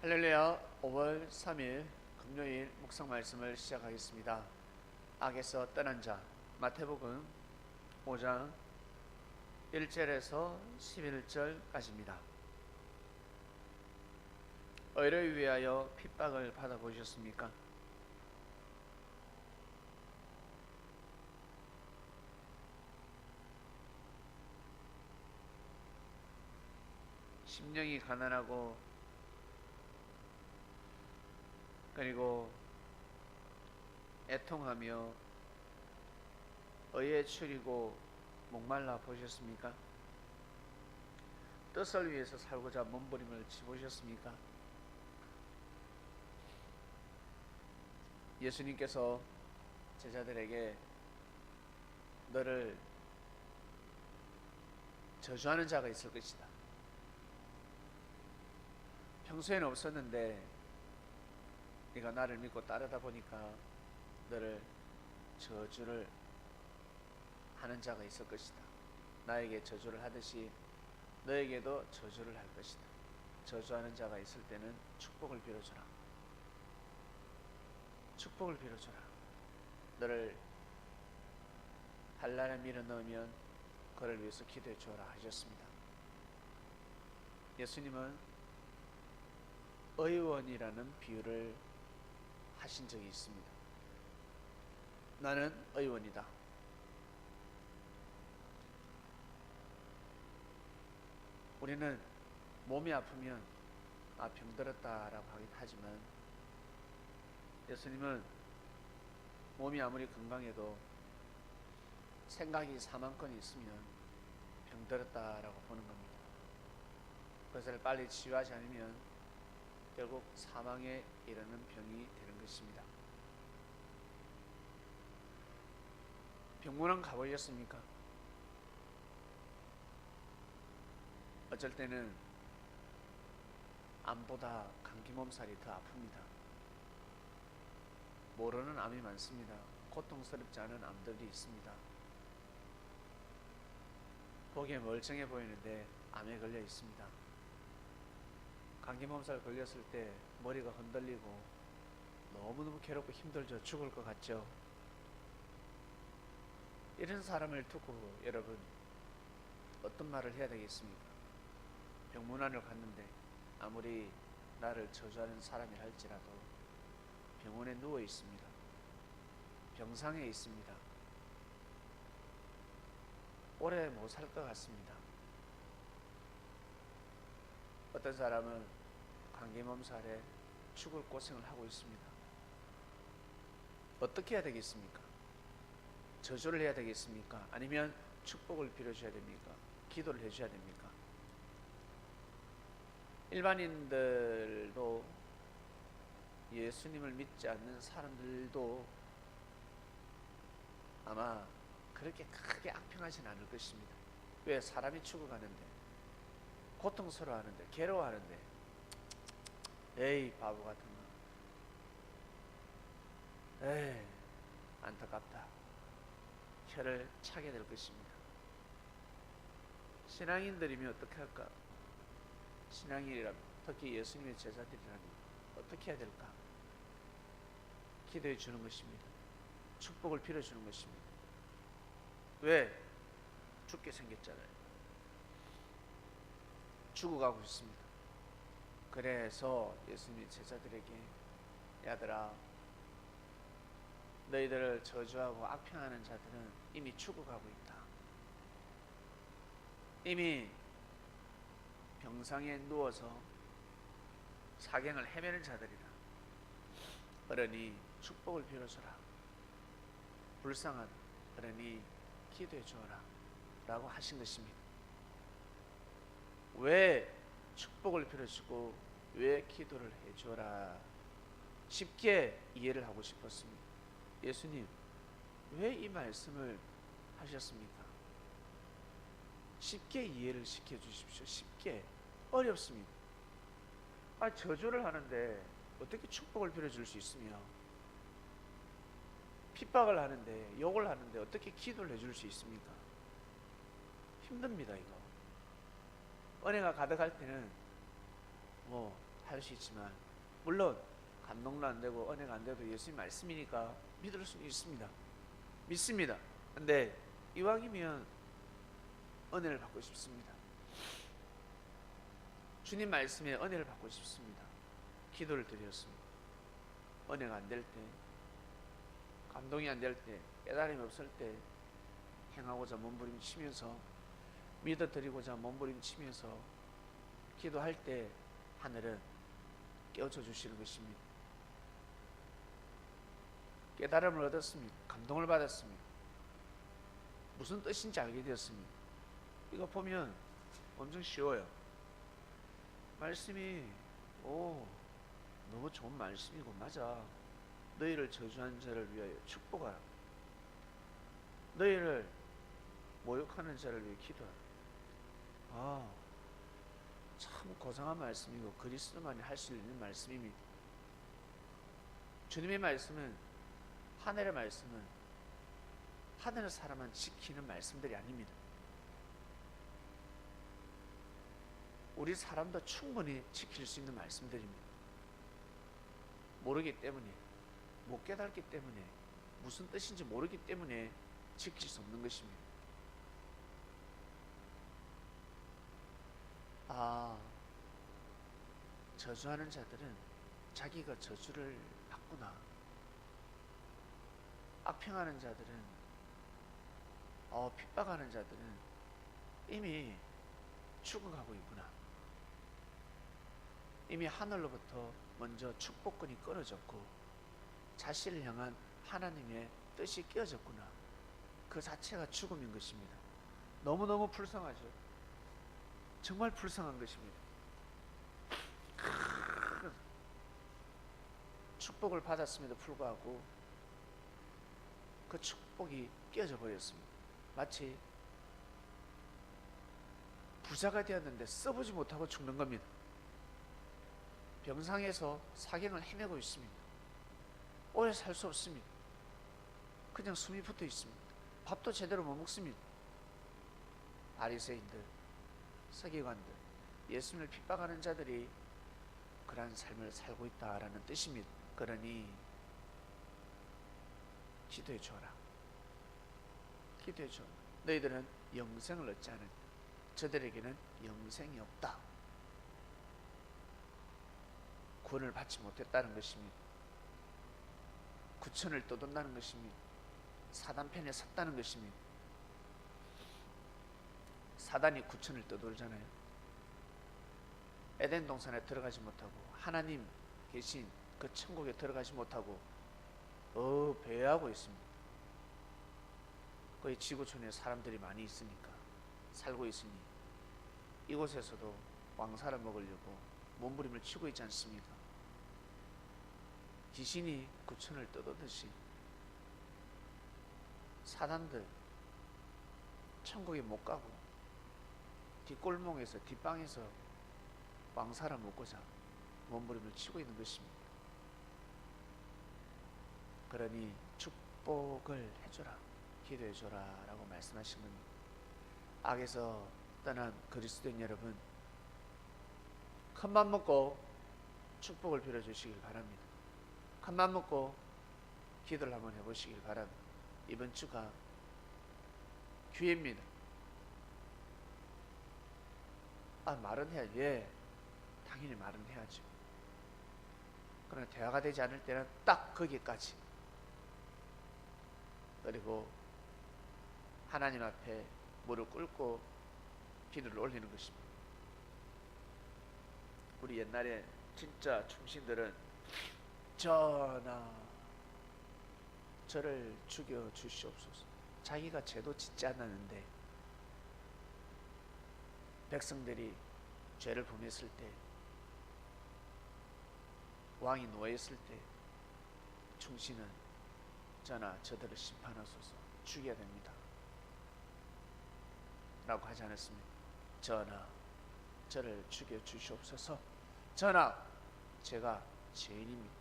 할렐루야 5월 3일 금요일 묵상 말씀을 시작하겠습니다. 악에서 떠난 자 마태복음 5장 1절에서 11절까지입니다. 의를 위하여 핍박을 받아보셨습니까? 심령이 가난하고 그리고 애통하며 의에 추리고 목말라 보셨습니까? 뜻을 위해서 살고자 몸부림을 치보셨습니까? 예수님께서 제자들에게 너를 저주하는 자가 있을 것이다. 평소에는 없었는데 네가 나를 믿고 따르다 보니까 너를 저주를 하는 자가 있을 것이다. 나에게 저주를 하듯이 너에게도 저주를 할 것이다. 저주하는 자가 있을 때는 축복을 빌어주라. 축복을 빌어주라. 너를 한란에 밀어 넣으면 그를 위해서 기도해 주어라 하셨습니다. 예수님은 의원이라는 비유를 하신 적이 있습니다. 나는 의원이다. 우리는 몸이 아프면 아 병들었다라고 하긴 하지만 예수님은 몸이 아무리 건강해도 생각이 4만 건이 있으면 병들었다라고 보는 겁니다. 그것을 빨리 치유하지 않으면 결국 사망에 이르는 병이 되는 것입니다. 병원은 가보셨습니까? 어쩔 때는 암보다 감기 몸살이 더 아픕니다. 모르는 암이 많습니다. 고통스럽지 않은 암들이 있습니다. 보기에 멀쩡해 보이는데 암에 걸려 있습니다. 감기 몸살 걸렸을 때 머리가 흔들리고 너무너무 괴롭고 힘들죠. 죽을 것 같죠. 이런 사람을 두고 여러분 어떤 말을 해야 되겠습니까? 병문안을 갔는데 아무리 나를 저주하는 사람이 할지라도 병원에 누워 있습니다. 병상에 있습니다. 오래 못 살 것 같습니다. 어떤 사람은 감기 몸살에 죽을 고생을 하고 있습니다. 어떻게 해야 되겠습니까? 저주를 해야 되겠습니까? 아니면 축복을 빌어줘야 됩니까? 기도를 해줘야 됩니까? 일반인들도 예수님을 믿지 않는 사람들도 아마 그렇게 크게 악평하진 않을 것입니다. 왜 사람이 죽어가는데 고통스러워하는데 괴로워하는데 에이 바보 같은 거 에이 안타깝다 혀를 차게 될 것입니다. 신앙인들이면 어떻게 할까? 신앙인이라 특히 예수님의 제자들이라면 어떻게 해야 될까? 기도해 주는 것입니다. 축복을 빌어 주는 것입니다. 왜? 죽게 생겼잖아요. 죽어가고 있습니다. 그래서 예수님이 제자들에게 야들아 너희들을 저주하고 악평하는 자들은 이미 죽어가고 있다. 이미 병상에 누워서 사경을 헤매는 자들이다. 어른이 축복을 빌어주라. 불쌍한 어른이 기도해 주어라. 라고 하신 것입니다. 왜 축복을 빌어주고 왜 기도를 해 주어라. 쉽게 이해를 하고 싶었습니다. 예수님, 왜 이 말씀을 하셨습니까? 쉽게 이해를 시켜 주십시오. 쉽게. 어렵습니다. 아, 저주를 하는데 어떻게 축복을 빌어줄 수 있으며 핍박을 하는데 욕을 하는데 어떻게 기도를 해줄 수 있습니까? 힘듭니다 이거. 은혜가 가득할 때는 뭐 할 수 있지만 물론 감동도 안 되고 은혜가 안 돼도 예수님 말씀이니까 믿을 수 있습니다. 믿습니다. 근데 이왕이면 은혜를 받고 싶습니다. 주님 말씀에 은혜를 받고 싶습니다. 기도를 드렸습니다. 은혜가 안 될 때, 감동이 안 될 때, 깨달음이 없을 때 행하고자 몸부림치면서 믿어드리고자 몸부림치면서 기도할 때 하늘은 깨워줘 주시는 것입니다. 깨달음을 얻었습니다. 감동을 받았습니다. 무슨 뜻인지 알게 되었습니다. 이거 보면 엄청 쉬워요. 말씀이 오 너무 좋은 말씀이고 맞아. 너희를 저주한 자를 위하여 축복하라. 너희를 모욕하는 자를 위해 기도하라. 아, 참 고상한 말씀이고 그리스도만이 할 수 있는 말씀입니다. 주님의 말씀은 하늘의 말씀은 하늘의 사람만 지키는 말씀들이 아닙니다. 우리 사람도 충분히 지킬 수 있는 말씀들입니다. 모르기 때문에 못 깨닫기 때문에 무슨 뜻인지 모르기 때문에 지킬 수 없는 것입니다. 아, 저주하는 자들은 자기가 저주를 받구나. 악평하는 자들은, 어, 핍박하는 자들은 이미 죽어가고 있구나. 이미 하늘로부터 먼저 축복권이 끊어졌고 자신을 향한 하나님의 뜻이 깨어졌구나. 그 자체가 죽음인 것입니다. 너무너무 불쌍하죠. 정말 불쌍한 것입니다. 큰 축복을 받았음에도 불구하고 그 축복이 깨어져 버렸습니다. 마치 부자가 되었는데 써보지 못하고 죽는 겁니다. 병상에서 사경을 헤매고 있습니다. 오래 살 수 없습니다. 그냥 숨이 붙어 있습니다. 밥도 제대로 못 먹습니다. 바리새인들, 서기관들, 예수님을 핍박하는 자들이 그러한 삶을 살고 있다라는 뜻입니다. 그러니 기도해 주어라. 기도해 줘. 너희들은 영생을 얻지 않은 저들에게는 영생이 없다. 구원을 받지 못했다는 것입니다. 구천을 떠돈다는 것입니다. 사단 편에 섰다는 것입니다. 사단이 구천을 떠돌잖아요. 에덴 동산에 들어가지 못하고 하나님 계신 그 천국에 들어가지 못하고 어 배회하고 있습니다. 거기 지구촌에 사람들이 많이 있으니까 살고 있으니 이곳에서도 왕사를 먹으려고 몸부림을 치고 있지 않습니까? 귀신이 구천을 떠도듯이 사단들 천국에 못 가고 뒷골목에서 뒷방에서 왕사를 먹고자 몸부림을 치고 있는 것입니다. 그러니 축복을 해줘라, 기도해줘라 라고 겁니다. 악에서 떠난 그리스도인 여러분 큰맘 먹고 축복을 빌어주시길 바랍니다. 큰맘 먹고 기도를 한번 해보시길 바랍니다. 이번 주가 기회입니다. 아 말은 해야지. 예, 당연히 말은 해야죠. 그러나 대화가 되지 않을 때는 딱 거기까지. 그리고 하나님 앞에 무릎 꿇고 기도를 올리는 것입니다. 우리 옛날에 진짜 충신들은 전하 저를 죽여 주시옵소서. 자기가 죄도 짓지 않았는데 백성들이 죄를 범했을 때 왕이 노했을 때 충신은 전하 저들을 심판하소서 죽여야 됩니다. 라고 하지 않았습니까? 전하 저를 죽여 주시옵소서. 전하 제가 죄인입니다.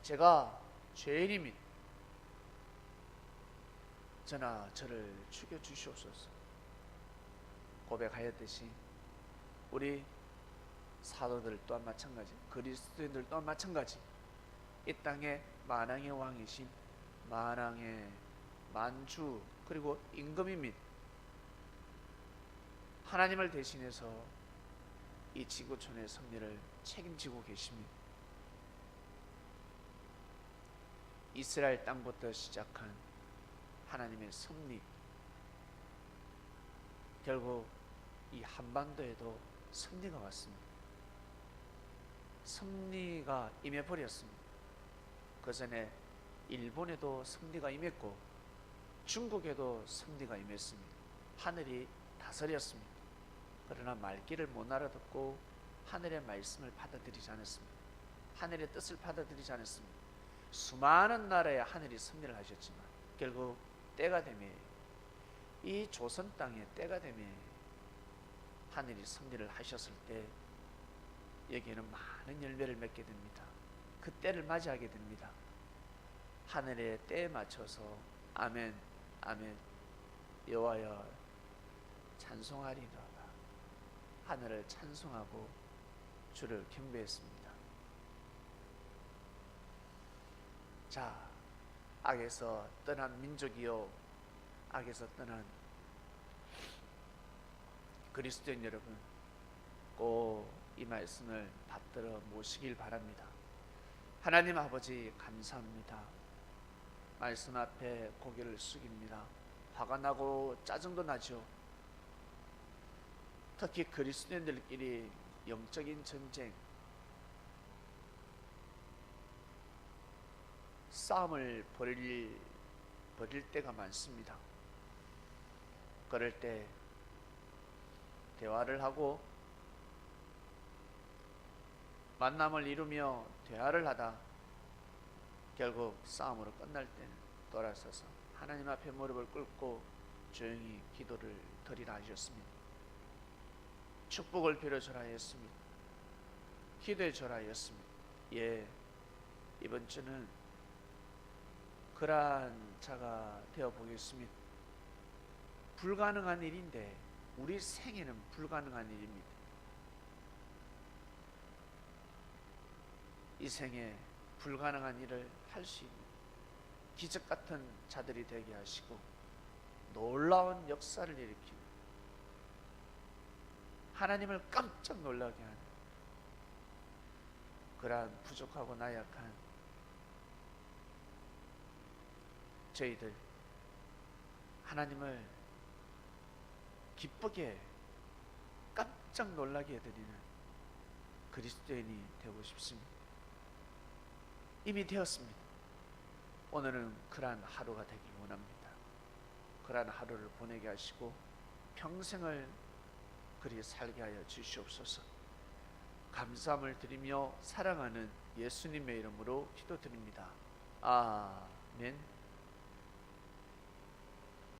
제가 죄인입니다. 전하 저를 죽여 주시옵소서. 고백하였듯이 우리 사도들 또한 마찬가지, 그리스도인들 또한 마찬가지. 이 땅에 만왕의 왕이신 만왕의 만주 그리고 임금이 및 하나님을 대신해서 이 지구촌의 승리를 책임지고 계십니다. 이스라엘 땅부터 시작한 하나님의 승리 결국 이 한반도에도 승리가 왔습니다. 승리가 임해 버렸습니다. 그 전에 일본에도 승리가 임했고 중국에도 승리가 임했습니다. 하늘이 다스렸습니다. 그러나 말귀를 못 알아듣고 하늘의 말씀을 받아들이지 않았습니다. 하늘의 뜻을 받아들이지 않았습니다. 수많은 나라의 하늘이 승리를 하셨지만 결국 때가 되매 이 조선 땅에 때가 되매 하늘이 승리를 하셨을 때 여기에는 많은 열매를 맺게 됩니다. 그 때를 맞이하게 됩니다. 하늘의 때에 맞춰서 아멘 아멘 여호와여 찬송하리로다 하늘을 찬송하고 주를 경배했습니다. 자 악에서 떠난 민족이요 악에서 떠난 그리스도인 여러분 꼭 이 말씀을 받들어 모시길 바랍니다. 하나님 아버지 감사합니다. 말씀 앞에 고개를 숙입니다. 화가 나고 짜증도 나죠. 특히 그리스도인들끼리 영적인 전쟁, 싸움을 벌일, 벌일 때가 많습니다. 그럴 때 대화를 하고 만남을 이루며 대화를 하다 결국 싸움으로 끝날 때는 돌아서서 하나님 앞에 무릎을 꿇고 조용히 기도를 드리라 하셨습니다. 축복을 빌어주라 하였습니다. 기도해 주라 하였습니다. 예, 이번 주는 그러한 자가 되어 보겠습니다. 불가능한 일인데 우리 생에는 불가능한 일입니다. 이 생에 불가능한 일을 할 수 있는 기적 같은 자들이 되게 하시고 놀라운 역사를 일으키는 하나님을 깜짝 놀라게 하는 그러한 부족하고 나약한 저희들 하나님을 기쁘게 깜짝 놀라게 해드리는 그리스도인이 되고 싶습니다. 이미 되었습니다. 오늘은 그러한 하루가 되길 원합니다. 그러한 하루를 보내게 하시고 평생을 그리 살게 하여 주시옵소서. 감사함을 드리며 사랑하는 예수님의 이름으로 기도드립니다. 아멘.